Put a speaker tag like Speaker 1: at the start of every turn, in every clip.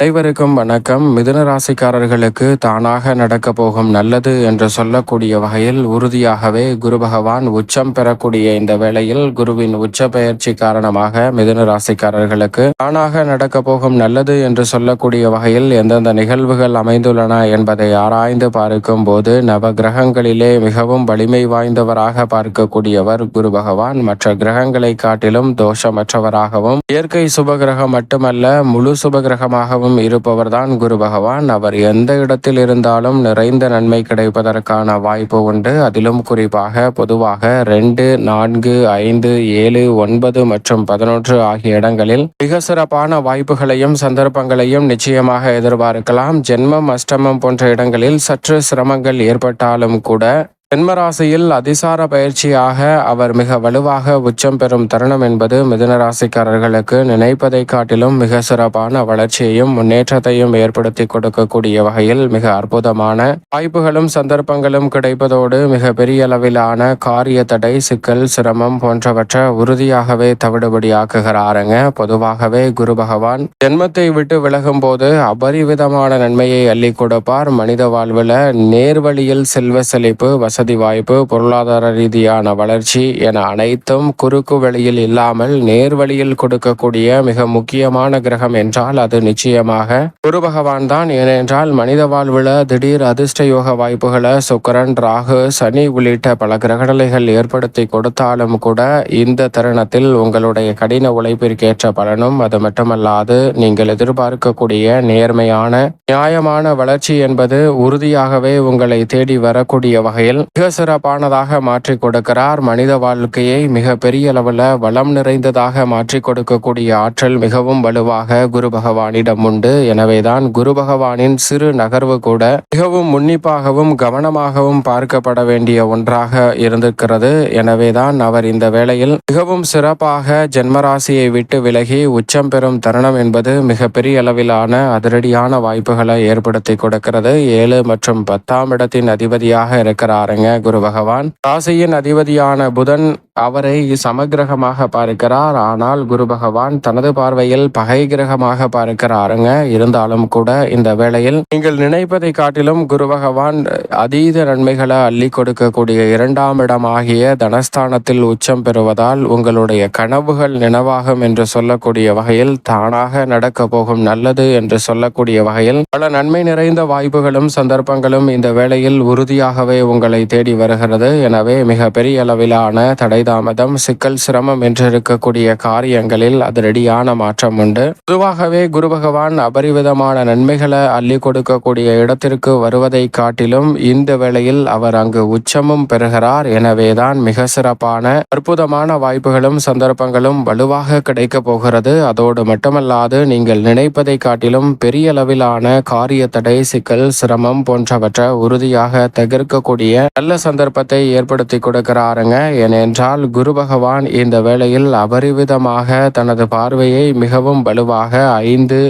Speaker 1: அனைவருக்கும் வணக்கம். மிதுன ராசிக்காரர்களுக்கு தானாக நடக்க போகும் நல்லது என்று சொல்லக்கூடிய வகையில் உறுதியாகவே குரு பகவான் உச்சம் பெறக்கூடிய இந்த வேளையில் குருவின் உச்ச பயிற்சி காரணமாக மிதுன ராசிக்காரர்களுக்கு தானாக நடக்க போகும் நல்லது என்று சொல்லக்கூடிய வகையில் எந்தெந்த நிகழ்வுகள் அமைந்துள்ளன என்பதை ஆராய்ந்து பார்க்கும் போது நவ கிரகங்களிலே மிகவும் வலிமை வாய்ந்தவராக பார்க்கக்கூடியவர் குரு பகவான். மற்ற கிரகங்களை காட்டிலும் தோஷமற்றவராகவும் இயற்கை சுபகிரகம் மட்டுமல்ல முழு சுபகிரகமாகவும் எப்போதும் இருப்பவர்தான் குரு பகவான். அவர் எந்த இடத்தில் இருந்தாலும் நிறைந்த நன்மை கிடைப்பதற்கான வாய்ப்பு உண்டு. அதிலும் குறிப்பாக பொதுவாக ரெண்டு நான்கு ஐந்து ஏழு ஒன்பது மற்றும் பதினொன்று ஆகிய இடங்களில் மிக சிறப்பான வாய்ப்புகளையும் சந்தர்ப்பங்களையும் நிச்சயமாக எதிர்பார்க்கலாம். ஜென்மம் அஷ்டமம் போன்ற இடங்களில் சற்று சிரமங்கள் ஏற்பட்டாலும் கூட ஜென்மராசியில் அதிசார பயிற்சியாக அவர் மிக வலுவாக உச்சம் பெறும் தருணம் என்பது மிதுனராசிக்காரர்களுக்கு நினைப்பதை காட்டிலும் மிக சிறப்பான வளர்ச்சியையும் முன்னேற்றத்தையும் ஏற்படுத்தி கொடுக்கக்கூடிய வகையில் மிக அற்புதமான வாய்ப்புகளும் சந்தர்ப்பங்களும் கிடைப்பதோடு மிக பெரிய அளவிலான காரிய தடை சிக்கல் சிரமம் போன்றவற்றை உறுதியாகவே தவிடுபடியாக்குகிறாருங்க. பொதுவாகவே குரு பகவான் ஜென்மத்தை விட்டு விலகும் போது அபரிவிதமான நன்மையை அள்ளி கொடுப்பார். மனித வாழ்வில் நேர்வழியில் செல்வ செழிப்பு வசதி வாய்ப்பு பொருளாதார ரீதியான வளர்ச்சி என அனைத்தும் குறுக்கு வழியில் இல்லாமல் நேர் வழியில் கொடுக்கக்கூடிய மிக முக்கியமான கிரகம் என்றால் அது நிச்சயமாக குரு பகவான் தான். ஏனென்றால் மனித வாழ்வில் திடீர் அதிர்ஷ்ட யோக வாய்ப்புகளை சுக்கரன் ராகு சனி உள்ளிட்ட பல கிரகநிலைகள் ஏற்படுத்தி கொடுத்தாலும் கூட இந்த தருணத்தில் உங்களுடைய கடின உழைப்பிற்கேற்ற பலனும் அது மட்டுமல்லாது நீங்கள் எதிர்பார்க்கக்கூடிய நேர்மையான நியாயமான வளர்ச்சி என்பது உறுதியாகவே உங்களை தேடி வரக்கூடிய வகையில் மிக சிறப்பானதாக மாற்றி கொடுக்கிறார். மனித வாழ்க்கையை மிக பெரிய அளவில் வளம் நிறைந்ததாக மாற்றி கொடுக்கக்கூடிய ஆற்றல் மிகவும் வலுவாக குரு பகவானிடம் உண்டு. எனவேதான் குரு பகவானின் சிறு நகர்வு கூட மிகவும் உன்னிப்பாகவும் கவனமாகவும் பார்க்கப்பட வேண்டிய ஒன்றாக இருந்திருக்கிறது. எனவேதான் அவர் இந்த வேளையில் மிகவும் சிறப்பாக ஜென்மராசியை விட்டு விலகி உச்சம் பெறும் தருணம் என்பது மிக பெரிய அளவிலான அதிரடியான வாய்ப்புகளை ஏற்படுத்தி கொடுக்கிறது. ஏழு மற்றும் பத்தாம் இடத்தின் அதிபதியாக இருக்கிறார் பாருங்க குரு பகவான். ராசியின் அதிபதியான புதன் அவரை சமகிரகமாக பார்க்கிறார். ஆனால் குரு பகவான் தனது பார்வையில் பகை கிரகமாக பார்க்கிறாருங்க. இருந்தாலும் கூட இந்த வேளையில் நீங்கள் நினைப்பதை காட்டிலும் குரு பகவான் அதீத நன்மைகளை அள்ளி கொடுக்கக்கூடிய இரண்டாம் இடம் ஆகிய தனஸ்தானத்தில் உச்சம் பெறுவதால் உங்களுடைய கனவுகள் நினைவாகும் என்று சொல்லக்கூடிய வகையில் தானாக நடக்க போகும் நல்லது என்று சொல்லக்கூடிய வகையில் பல நன்மை நிறைந்த வாய்ப்புகளும் சந்தர்ப்பங்களும் இந்த வேளையில் உறுதியாகவே உங்களை தேடி வருகிறது. எனவே மிக பெரிய அளவிலான தடை தாமதம் சிக்கல் சிரமம் என்றிருக்கக்கூடிய காரியங்களில் அதிரடியான மாற்றம் உண்டு. பொதுவாகவே குரு பகவான் அபரிவிதமான நன்மைகளை அள்ளி கொடுக்கக்கூடிய இடத்திற்கு வருவதை காட்டிலும் இந்த வேளையில் அவர் அங்கு உச்சமும் பெறுகிறார். எனவேதான் மிக சிறப்பான அற்புதமான வாய்ப்புகளும் சந்தர்ப்பங்களும் வலுவாக கிடைக்க போகிறது. அதோடு மட்டுமல்லாது நீங்கள் நினைப்பதை காட்டிலும் பெரிய அளவிலான காரிய தடை சிக்கல் சிரமம் போன்றவற்றை உறுதியாக தகர்க்கக்கூடிய நல்ல சந்தர்ப்பத்தை ஏற்படுத்தி கொடுக்கிறாருங்க. ஏனென்றால் குரு பகவான் இந்த வேளையில் அபரிவிதமாக தனது பார்வையை மிகவும் வலுவாக ஐந்து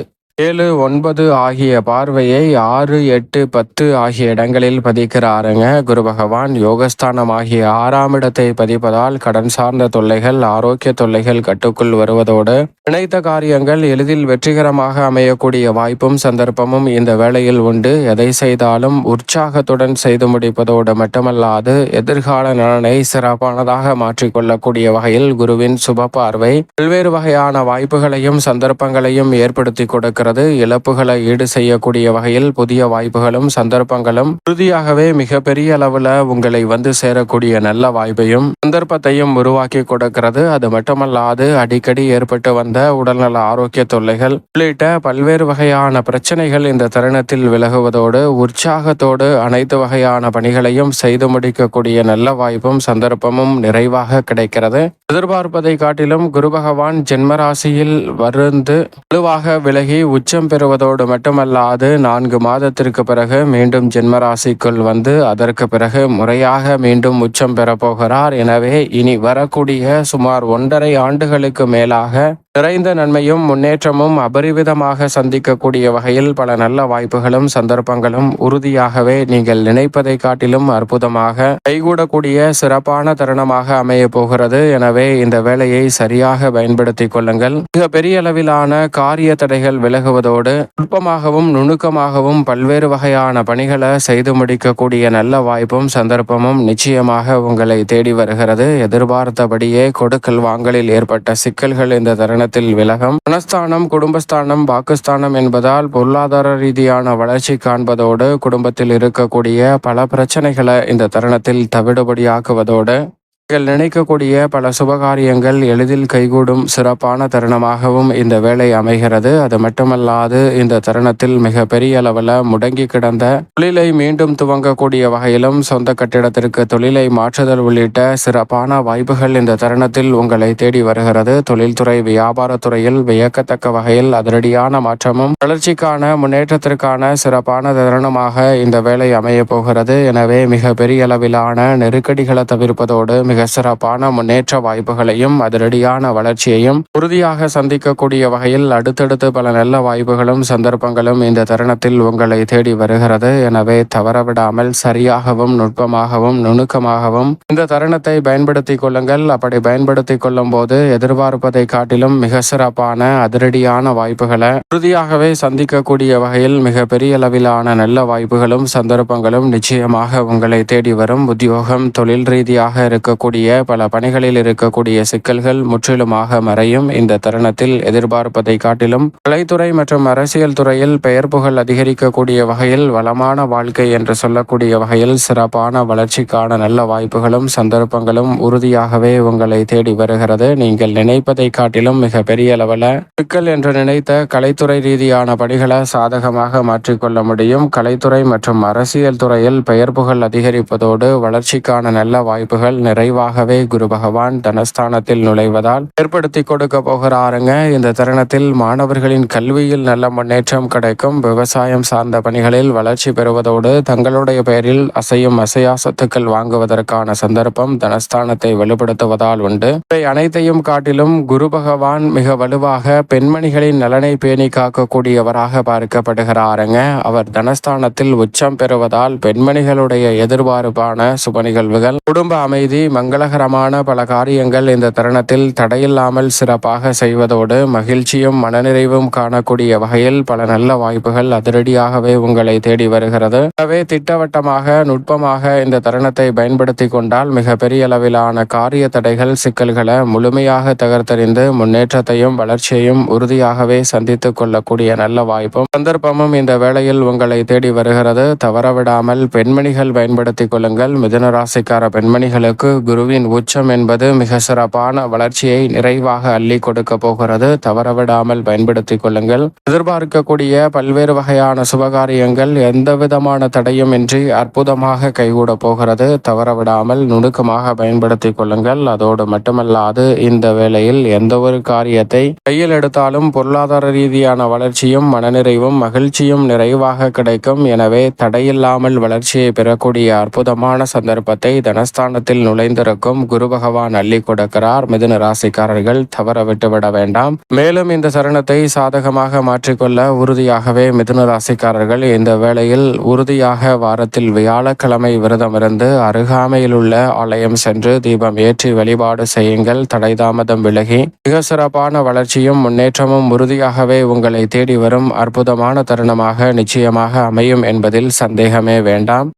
Speaker 1: ஏழு ஒன்பது ஆகிய பார்வையை ஆறு எட்டு பத்து ஆகிய இடங்களில் பதிக்கிறாருங்க. குரு பகவான் யோகஸ்தானம் ஆகிய ஆறாம் இடத்தை பதிப்பதால் கடன் சார்ந்த தொல்லைகள் ஆரோக்கிய தொல்லைகள் கட்டுக்குள் வருவதோடு நினைத்த காரியங்கள் எளிதில் வெற்றிகரமாக அமையக்கூடிய வாய்ப்பும் சந்தர்ப்பமும் இந்த வேளையில் உண்டு. எதை செய்தாலும் உற்சாகத்துடன் செய்து முடிப்பதோடு மட்டுமல்லாது எதிர்கால நலனை சிறப்பானதாக மாற்றிக்கொள்ளக்கூடிய வகையில் குருவின் சுப பார்வை பல்வேறு வகையான வாய்ப்புகளையும் சந்தர்ப்பங்களையும் ஏற்படுத்தி கொடுக்கிறது. இருக்கிறது இழப்புகளை ஈடு செய்யக்கூடிய வகையில் புதிய வாய்ப்புகளும் சந்தர்ப்பங்களும் உறுதியாகவே மிக பெரிய அளவுல உங்களை வந்து சேரக்கூடிய நல்ல வாய்ப்பையும் சந்தர்ப்பத்தையும் உருவாக்கி கொடுக்கிறது. அது மட்டுமல்லாது அடிக்கடி ஏற்பட்டு வந்த உடல்நல ஆரோக்கிய தொல்லைகள் உள்ளிட்ட பல்வேறு வகையான பிரச்சனைகள் இந்த தருணத்தில் விலகுவதோடு உற்சாகத்தோடு அனைத்து வகையான பணிகளையும் செய்து முடிக்கக்கூடிய நல்ல வாய்ப்பும் சந்தர்ப்பமும் நிறைவாக கிடைக்கிறது. எதிர்பார்ப்பதை காட்டிலும் குரு பகவான் ஜென்மராசியில் வருந்து வலுவாக விலகி உச்சம் பெறுவதோடு மட்டுமல்லாது நான்கு மாதத்திற்கு பிறகு மீண்டும் ஜென்மராசிக்குள் வந்து அதற்கு பிறகு முறையாக மீண்டும் உச்சம் பெறப்போகிறார் எனவே இனி வரக்கூடிய சுமார் ஒன்றரை ஆண்டுகளுக்கு மேலாக நிறைந்த நன்மையும் முன்னேற்றமும் அபரிவிதமாக சந்திக்கக்கூடிய வகையில் பல நல்ல வாய்ப்புகளும் சந்தர்ப்பங்களும் உறுதியாகவே நீங்கள் நினைப்பதை காட்டிலும் அற்புதமாக கைகூடக்கூடிய சிறப்பான தருணமாக அமைய போகிறது. எனவே இந்த வேலையை சரியாக பயன்படுத்திக் கொள்ளுங்கள். மிக பெரிய அளவிலான காரிய தடைகள் விலகுவதோடு நுட்பமாகவும் நுணுக்கமாகவும் பல்வேறு வகையான பணிகளை செய்து முடிக்கக்கூடிய நல்ல வாய்ப்பும் சந்தர்ப்பமும் நிச்சயமாக உங்களை தேடி வருகிறது. எதிர்பார்த்தபடியே கொடுக்கல் வாங்கலில் ஏற்பட்ட சிக்கல்கள் இந்த தருணத்தில் விலகும். மனஸ்தானம் குடும்பஸ்தானம் வாக்குஸ்தானம் என்பதால் பொருளாதார ரீதியான வளர்ச்சி காண்பதோடு குடும்பத்தில் இருக்கக்கூடிய பல பிரச்சனைகளை இந்த தருணத்தில் தவிடுபடியாக்குவதோடு நீங்கள் நினைக்கக்கூடிய பல சுபகாரியங்கள் எளிதில் கைகூடும் சிறப்பான தருணமாகவும் இந்த வேலை அமைகிறது. அது மட்டுமல்லாது இந்த தருணத்தில் மிக பெரிய அளவில் முடங்கி கிடந்த தொழிலை மீண்டும் துவங்கக்கூடிய வகையிலும் சொந்த கட்டிடத்திற்கு தொழிலை மாற்றுதல் உள்ளிட்ட சிறப்பான வாய்ப்புகள் இந்த தருணத்தில் உங்களை தேடி வருகிறது. தொழில்துறை வியாபாரத்துறையில் வியக்கத்தக்க வகையில் அதிரடியான மாற்றமும் வளர்ச்சிக்கான முன்னேற்றத்திற்கான சிறப்பான தருணமாக இந்த வேலை அமையப் போகிறது. எனவே மிக பெரிய அளவிலான நெருக்கடிகளை தவிர்ப்பதோடு மிக மிக சிறப்பான முன்னேற்ற வாய்ப்புகளையும் அதிரடியான வளர்ச்சியையும் உறுதியாக சந்திக்கக்கூடிய வகையில் அடுத்தடுத்து பல நல்ல வாய்ப்புகளும் சந்தர்ப்பங்களும் இந்த தருணத்தில் உங்களை தேடி வருகிறது. எனவே தவறவிடாமல் சரியாகவும் நுட்பமாகவும் நுணுக்கமாகவும் இந்த தருணத்தை பயன்படுத்திக் கொள்ளுங்கள். அப்படி பயன்படுத்திக் கொள்ளும் போது எதிர்பார்ப்பதை காட்டிலும் மிக சிறப்பான அதிரடியான வாய்ப்புகளை உறுதியாகவே சந்திக்கக்கூடிய வகையில் மிக பெரிய அளவிலான நல்ல வாய்ப்புகளும் சந்தர்ப்பங்களும் நிச்சயமாக உங்களை தேடி வரும். உத்தியோகம் தொழில் ரீதியாக இருக்கக்கூடிய இருக்கக்கூடிய பல பணிகளில் இருக்கக்கூடிய சிக்கல்கள் முற்றிலுமாக மறையும். இந்த தருணத்தில் எதிர்பார்ப்பதை காட்டிலும் கலைத்துறை மற்றும் அரசியல் துறையில் பெயர் புகழ் அதிகரிக்கக்கூடிய வகையில் வளமான வாழ்க்கை என்று சொல்லக்கூடிய வகையில் சிறப்பான வளர்ச்சிக்கான நல்ல வாய்ப்புகளும் சந்தர்ப்பங்களும் உறுதியாகவே உங்களை தேடி வருகிறது. நீங்கள் நினைப்பதை காட்டிலும் மிக பெரிய அளவில் சிக்கல் என்று நினைத்த கலைத்துறை ரீதியான பணிகளை சாதகமாக மாற்றிக்கொள்ள முடியும். கலைத்துறை மற்றும் அரசியல் துறையில் பெயர் புகழ் அதிகரிப்பதோடு வளர்ச்சிக்கான நல்ல வாய்ப்புகள் நிறைவு நிறைவாகவே குரு பகவான் தனஸ்தானத்தில் நுழைவதால் ஏற்படுத்தி கொடுக்க போகிறாருங்க. இந்த தருணத்தில் மாணவர்களின் கல்வியில் நல்ல முன்னேற்றம் கிடைக்கும். விவசாயம் சார்ந்த பணிகளில் வளர்ச்சி பெறுவதோடு தங்களுடைய பெயரில் அசையும் அசையா சொத்துக்கள் வாங்குவதற்கான சந்தர்ப்பம் தனஸ்தானத்தை வலுப்படுத்துவதால் உண்டு. இவை அனைத்தையும் காட்டிலும் குரு பகவான் மிக வலுவாக பெண்மணிகளின் நலனை பேணி காக்கக்கூடியவராக பார்க்கப்படுகிறாருங்க. அவர் தனஸ்தானத்தில் உச்சம் பெறுவதால் பெண்மணிகளுடைய எதிர்பார்ப்பான சுப நிகழ்வுகள் குடும்ப அமைதி மங்களகரமான பல காரியங்கள் இந்த தருணத்தில் தடையில்லாமல் சிறப்பாக செய்வதோடு மகிழ்ச்சியும் மனநிறைவும் காணக்கூடிய வகையில் பல நல்ல வாய்ப்புகள் அதிரடியாகவே உங்களை தேடி வருகிறது. எனவே திட்டவட்டமாக நுட்பமாக இந்த தருணத்தை பயன்படுத்தி கொண்டால் மிக பெரிய அளவிலான காரிய தடைகள் சிக்கல்களை முழுமையாக தகர்த்தறிந்து முன்னேற்றத்தையும் வளர்ச்சியையும் உறுதியாகவே சந்தித்துக் கொள்ளக்கூடிய நல்ல வாய்ப்பும் சந்தர்ப்பமும் இந்த வேளையில் உங்களை தேடி வருகிறது. தவறவிடாமல் பெண்மணிகள் பயன்படுத்திக் கொள்ளுங்கள். மிதனராசிக்கார பெண்மணிகளுக்கு குரு குருவின் உச்சம் என்பது மிக சிறப்பான வளர்ச்சியை நிறைவாக அள்ளி கொடுக்க போகிறது. தவறவிடாமல் பயன்படுத்திக் கொள்ளுங்கள். எதிர்பார்க்கக்கூடிய பல்வேறு வகையான சுபகாரியங்கள் எந்த விதமான தடையும் இன்றி அற்புதமாக கைகூட போகிறது. தவறவிடாமல் நுணுக்கமாக பயன்படுத்திக் கொள்ளுங்கள். அதோடு மட்டுமல்லாது இந்த வேளையில் எந்த ஒரு காரியத்தை கையில் எடுத்தாலும் பொருளாதார ரீதியான வளர்ச்சியும் மனநிறைவும் மகிழ்ச்சியும் நிறைவாக கிடைக்கும். எனவே தடையில்லாமல் வளர்ச்சியை பெறக்கூடிய அற்புதமான சந்தர்ப்பத்தை தனஸ்தானத்தில் நுழைந்து அனைவருக்கும் குரு பகவான் அள்ளி கொடுக்கிறார். மிதுன ராசிக்காரர்கள் தவற விட்டுவிட வேண்டாம். மேலும் இந்த சரணத்தை சாதகமாக மாற்றிக்கொள்ள உறுதியாகவே மிதுன ராசிக்காரர்கள் இந்த வேளையில் உறுதியாக வாரத்தில் வியாழக்கிழமை விரதம் இருந்து அருகாமையில் உள்ள ஆலயம் சென்று தீபம் ஏற்றி வழிபாடு செய்யுங்கள். தடை தாமதம் விலகி மிக சிறப்பான வளர்ச்சியும் முன்னேற்றமும் உறுதியாகவே உங்களை தேடி வரும் அற்புதமான தருணமாக நிச்சயமாக அமையும் என்பதில் சந்தேகமே வேண்டாம்.